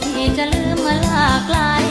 พี่จะลืมเมื่อลากลาย